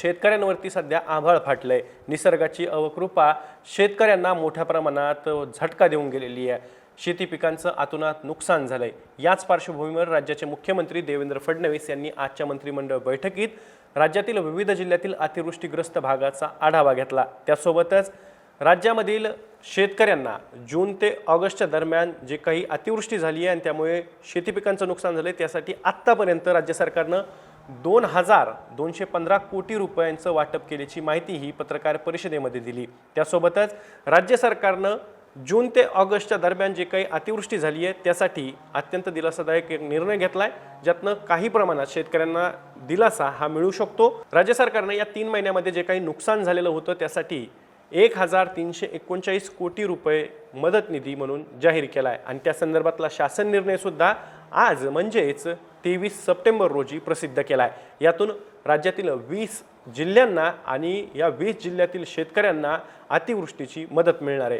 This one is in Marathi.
शेतकऱ्यांवरती सध्या आभाळ फाटलंय. निसर्गाची अवकृपा शेतकऱ्यांना मोठ्या प्रमाणात झटका देऊन गेलेली आहे. शेती पिकांचं आतोनात नुकसान झालंय. याच पार्श्वभूमीवर राज्याचे मुख्यमंत्री देवेंद्र फडणवीस यांनी आजच्या मंत्रिमंडळ बैठकीत राज्यातील विविध जिल्ह्यातील अतिवृष्टीग्रस्त भागाचा आढावा घेतला. त्यासोबतच राज्यामधील शेतकऱ्यांना जून ते ऑगस्टच्या दरम्यान जे काही अतिवृष्टी झाली आहे आणि त्यामुळे शेती पिकांचं नुकसान झालं आहे त्यासाठी आत्तापर्यंत राज्य सरकारनं दोन हजार दोनशे पंधरा कोटी रुपयांचं वाटप केल्याची माहिती ही पत्रकार परिषदेमध्ये दिली. त्यासोबतच राज्य सरकारनं जून ते ऑगस्टच्या दरम्यान जे काही अतिवृष्टी झाली आहे त्यासाठी अत्यंत दिलासादायक एक निर्णय घेतला आहे ज्यातनं काही प्रमाणात शेतकऱ्यांना दिलासा हा मिळू शकतो. राज्य सरकारनं या तीन महिन्यामध्ये जे काही नुकसान झालेलं होतं त्यासाठी एक हजार तीनशे एकोणचाळीस कोटी रुपये मदत निधी म्हणून जाहीर केला आहे आणि त्या संदर्भातला शासन निर्णयसुद्धा आज म्हणजेच तेवीस सप्टेंबर रोजी प्रसिद्ध केला आहे यातून राज्यातील वीस जिल्ह्यांना आणि या वीस जिल्ह्यातील शेतकऱ्यांना अतिवृष्टीची मदत मिळणार आहे.